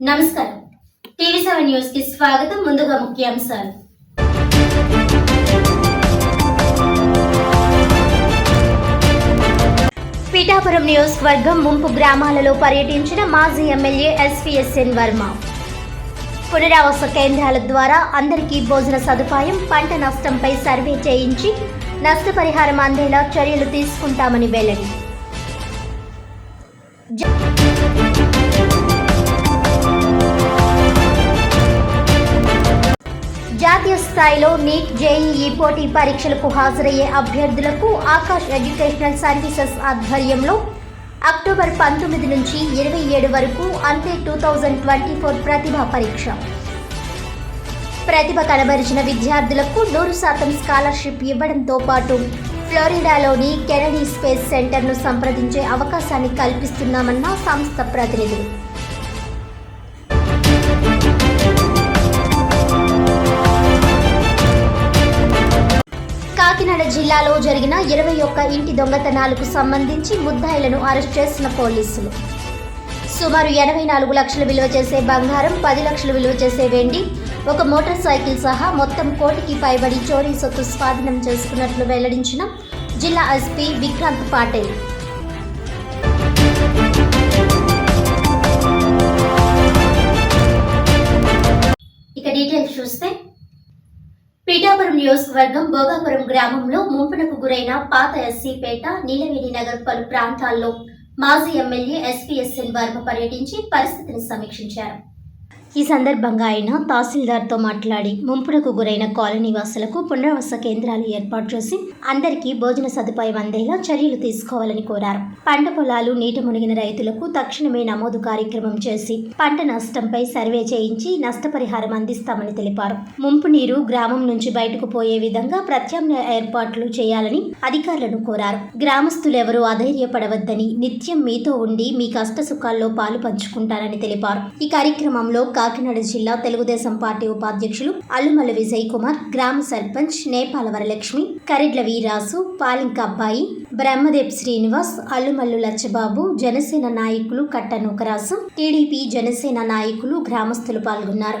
నమస్కారం. TV seven న్యూస్కి స్వాగతం ముందుగా ముఖ్యాంశాలు. పిఠాపురం నియోజకవర్గం ముంపు గ్రామాలలో పర్యటించిన మాజీ ఎమ్మెల్యే ఎస్విఎస్ఎన్ వర్మ. పునరావాస కేంద్రాల ద్వారా అందరికీ భోజన సదుపాయం పంట నష్టంపై సర్వే చేయించి నష్టపరిహారం అందేలా చర్యలు తీసుకుంటామని వెల్లడి. జాతీయ స్థాయిలో నీట్ జేఈఈ పోటీ పరీక్షలకు హాజరయ్యే అభ్యర్థులకు ఆకాష్ ఎడ్యుకేషనల్ సర్వీసెస్ ఆధ్వర్యంలో అక్టోబర్ పంతొమ్మిది నుంచి ఇరవై ఏడు వరకు అంతే టూ థౌజండ్ ట్వంటీ ఫోర్ ప్రతిభా పరీక్ష. ప్రతిభ కనబరిచిన విద్యార్థులకు నూరు శాతం స్కాలర్షిప్ ఇవ్వడంతో పాటు ఫ్లోరిడాలోని కెనడీ స్పేస్ సెంటర్ను సంప్రదించే అవకాశాన్ని కల్పిస్తున్నామన్న సంస్థ ప్రతినిధులు. కాకినాడ జిల్లాలో జరిగిన ఇరవై ఒక్క ఇంటి దొంగతనాలకు సంబంధించి ముద్దాయిలను అరెస్ట్ చేసిన పోలీసులు. సుమారు ఎనభై నాలుగు లక్షలు విలువ చేసే బంగారం పది లక్షలు విలువ చేసే వెండి ఒక మోటార్ సైకిల్ సహా మొత్తం కోటికి పైబడి చోరీ సొత్తు స్వాధీనం చేసుకున్నట్లు వెల్లడించిన జిల్లా ఎస్పీ విక్రాంత్ పాటిల్. ఇక డీటెయిల్స్ చూస్తే పీఠాపురం నియోజకవర్గం భోగాపురం గ్రామంలో ముంపునకు గురైన పాత ఎస్సీపేట నీలవేణి నగర్ పలు ప్రాంతాల్లో మాజీ ఎమ్మెల్యే ఎస్పీఎస్ఎన్ వర్మ పర్యటించి పరిస్థితిని సమీక్షించారు. ఈ సందర్భంగా ఆయన తహసీల్దార్తో మాట్లాడి ముంపునకు గురైన కాలనీ వాసులకు పునరావాస కేంద్రాలు ఏర్పాటు చేసి అందరికీ భోజన సదుపాయం అందేలా చర్యలు తీసుకోవాలని కోరారు. పంట పొలాలు నీట మునిగిన రైతులకు తక్షణమే నమోదు కార్యక్రమం చేసి పంట నష్టంపై సర్వే చేయించి నష్టపరిహారం అందిస్తామని తెలిపారు. ముంపు నీరు గ్రామం నుంచి బయటకు పోయే విధంగా ప్రత్యామ్నాయ ఏర్పాట్లు చేయాలని అధికారులను కోరారు. గ్రామస్తులెవరూ అధైర్యపడవద్దని నిత్యం మీతో ఉండి మీ కష్ట సుఖాల్లో పాలు పంచుకుంటారని తెలిపారు. ఈ కార్యక్రమంలో కాకినాడ జిల్లా తెలుగుదేశం పార్టీ ఉపాధ్యక్షులు అల్లుమల్లు విజయ్ కుమార్ గ్రామ సర్పంచ్ నేపాల వరలక్ష్మి కరిడ్ల వీరాసు పాలింక అబ్బాయి బ్రహ్మదేవ్ శ్రీనివాస్ అల్లుమల్లు లచ్చబాబు జనసేన నాయకులు కట్ట నూకరాసు టీడీపీ జనసేన నాయకులు గ్రామస్తులు పాల్గొన్నారు.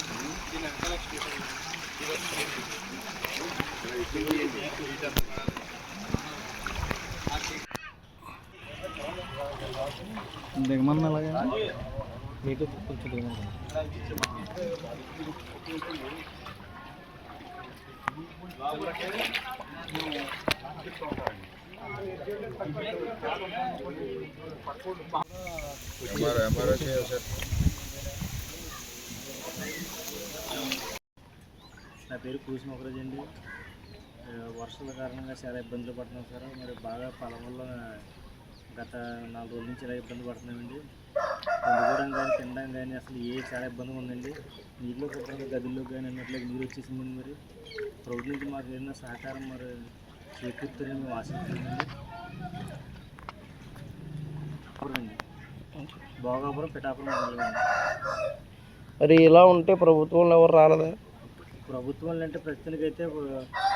దిగమన్న అలాగే మీకు కొంచెం దిగమన్న ఎంఆర్ఓ ఎంఆర్ఓ సార్ నా పేరు కూసి మొగరాజ్ అండి. వర్షాల కారణంగా చాలా ఇబ్బందులు పడుతున్నాం సార్. మరి బాగా పొలం వల్ల గత నాలుగు రోజుల నుంచి ఇలా ఇబ్బంది పడుతున్నామండి. వండుకోవడం కానీ తినడం కానీ అసలు ఏ చాలా ఇబ్బందిగా ఉందండి. నీటిలో కుట్టడం గదుల్లో కానీ అన్నట్లయితే నీరు వచ్చేసిందండి మరి. ప్రభుత్వం నుంచి మాకు ఏదైనా సహకారం మరి చేకూరుతారని మేము ఆశిస్తున్నామండి. భోగాపురం పిఠాపురం మరి ఇలా ఉంటే ప్రభుత్వంలో ఎవరు రాలేదా? ప్రభుత్వం అంటే ప్రస్తుతానికైతే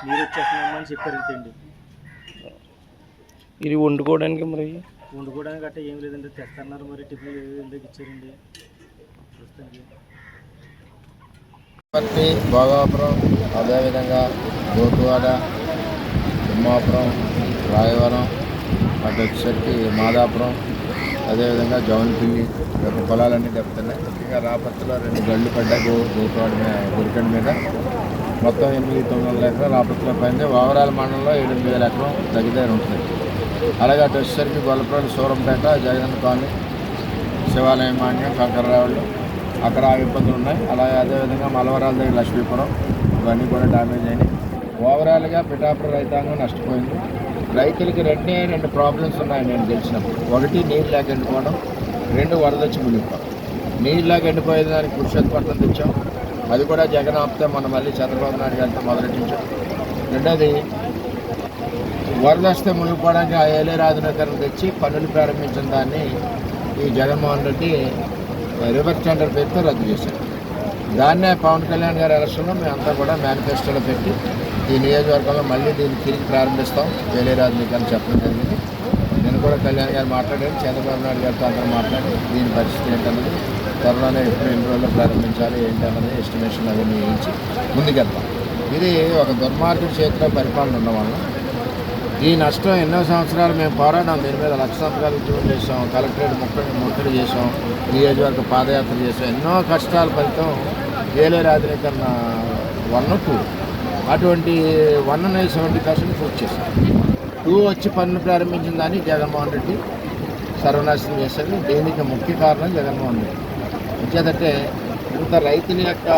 నీరు వచ్చేస్తున్నామని చెప్పారు అండి ఇది వండుకోవడానికి మరి? వండుకోవడానికి గట్రా ఏం లేదండి తెస్తున్నారు మరి టిఫిన్ ఎందుకు ఇచ్చారండి? ప్రస్తుతానికి. పత్తి భోగాపురం అదేవిధంగా గోతువాడ తిమ్మాపురం రాయవరం అటు వచ్చేసరికి మాదాపురం అదేవిధంగా జౌన్పిల్లి యొక్క పొలాలన్నీ దెబ్బతున్నాయి. ముఖ్యంగా రాపత్తులో రెండు గళ్ళు పడ్డాయి గో గోతవాడి మీద గురికండి మీద. మొత్తం ఎనిమిది తొమ్మిది వందల ఎకరాలు ఆపత్తులో పైంది. వావరాల మండలంలో ఎనిమిది వేల ఎకరం తగ్గిదారి ఉంటుంది. అలాగే అటు వచ్చేసరికి గొల్లపల్లి సూరంపేట జగన్ కాలనీ శివాలయం మాన్యం కంకర్రావులు. అక్కడ ఆ ఇబ్బందులు ఉన్నాయి. అలాగే అదేవిధంగా మలవరాల దగ్గర లక్ష్మీపురం. ఇవన్నీ కూడా డ్యామేజ్ అయినాయి. ఓవరాల్గా పిఠాపురం రైతాంగం నష్టపోయింది. రైతులకి రెండే రెండు ప్రాబ్లమ్స్ ఉన్నాయి నేను తెలిసినప్పుడు ఒకటి నీళ్ళు లేక ఎండిపోవడం రెండు వరదొచ్చి మునిగిపోవడం. నీళ్ళు లేక ఎండిపోయే దానికి పురుషోత్పత్తం తెచ్చాం. అది కూడా జగన్ ఆపితే మనం మళ్ళీ చంద్రబాబు నాయుడు గారితో మొదలెట్టించాం. రెండోది వరద వస్తే మునిగిపోవడానికి ఆ ఏలే ఆధునీకరణ తెచ్చి పనులు ప్రారంభించిన దాన్ని ఈ జగన్మోహన్ రెడ్డి రివర్స్ టెండర్ పేరుతో రద్దు చేశారు. దాన్నే పవన్ కళ్యాణ్ గారి ఎలక్షన్లో మేమంతా కూడా మేనిఫెస్టోలో పెట్టి ఈ నియోజకవర్గంలో మళ్ళీ దీన్ని తిరిగి ప్రారంభిస్తాం. వేలేరాజు మీకు అని చెప్పడం జరిగింది. నేను కూడా కళ్యాణ్ గారు మాట్లాడాను. చంద్రబాబు నాయుడు గారితో అందరూ మాట్లాడి దీని పరిస్థితి ఏంటన్నది త్వరలోనే ఎప్పుడు ఎన్ని రోజుల్లో ప్రారంభించాలి ఏంటన్నది ఎస్టిమేషన్ అవన్నీ వేయించి ముందుకెళ్తాం. ఇది ఒక దుర్మార్గుడి చేతిలో పరిపాలన ఉండడం వల్ల ఈ నష్టం ఎన్నో సంవత్సరాలు మేము పోరాడాం. దీని మీద లక్ష సంవత్సరాలు ఉద్యోగం చేసాం కలెక్టరేట్ ముక్కడి ముట్టడి చేసాం నియోజకవర్గ పాదయాత్ర చేసాం ఎన్నో కష్టాల ఫలితం ఏలే ఆధునీకరణ వన్ టూ అటువంటి వన్ సెవెంటీ పర్సెంట్ పూర్తి చేశాం టూ వచ్చి పనులు ప్రారంభించిన దాన్ని జగన్మోహన్ రెడ్డి సర్వనాశనం చేశారు. దీనికి ముఖ్య కారణం జగన్మోహన్ రెడ్డి. వచ్చేదంటే ఇంత రైతుల యొక్క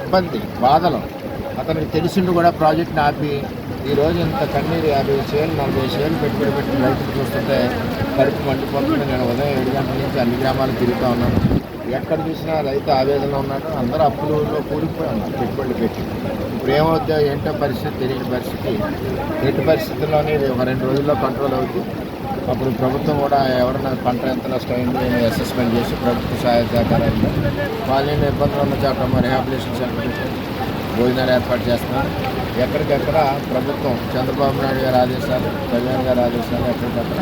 ఇబ్బంది బాధలు. అతనికి తెలిసిండు కూడా ప్రాజెక్ట్ని ఆపి ఈరోజు ఇంత కన్నీరు యాభై వేలు నలభై వేలు పెట్టుబడి పెట్టి రైతులు చూస్తుంటే కడుపు మండిపోతుంది నేను ఉదయం ఏడు గంటల నుంచి అన్ని గ్రామాలు తిరుగుతూ ఉన్నాను. ఎక్కడ చూసినా రైతు ఆవేదన ఉన్నాడు. అందరూ అప్పులలో కూలిపోయి ఉన్నారు. పెట్టుబడులు పెట్టి. ఇప్పుడు ఏమవుతుందో ఏంటో పరిస్థితి తెలియని పరిస్థితి. ఎట్టి పరిస్థితుల్లోనే ఒక రెండు రోజుల్లో కంట్రోల్ అవుతుంది అప్పుడు ప్రభుత్వం కూడా ఎవరైనా పంట ఎంత నష్టం అయింది అసెస్మెంట్ చేసి ప్రభుత్వ సహాయ సహకారాలు వాళ్ళని ఇబ్బందులు ఉన్న చోట రిహాబిలేషన్ సెంటర్ భోజనాలు ఏర్పాటు చేస్తున్నారు. ఎక్కడికెక్కడ ప్రభుత్వం చంద్రబాబు నాయుడు గారి ఆదేశాలు కళ్యాణ్ గారి ఆదేశాలు ఎక్కడికక్కడ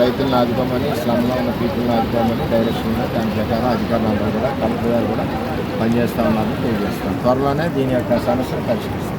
రైతులను ఆదుకోమని స్లమ్లో ఉన్న పీపుల్ని ఆదుకోమని డైరెక్షన్ దాని ప్రకారం అధికారులు అందరూ కూడా కలెక్టర్ గారు కూడా పనిచేస్తూ ఉన్నారని తెలియజేస్తాం త్వరలోనే దీని యొక్క సమస్యను పరిష్కరిస్తాం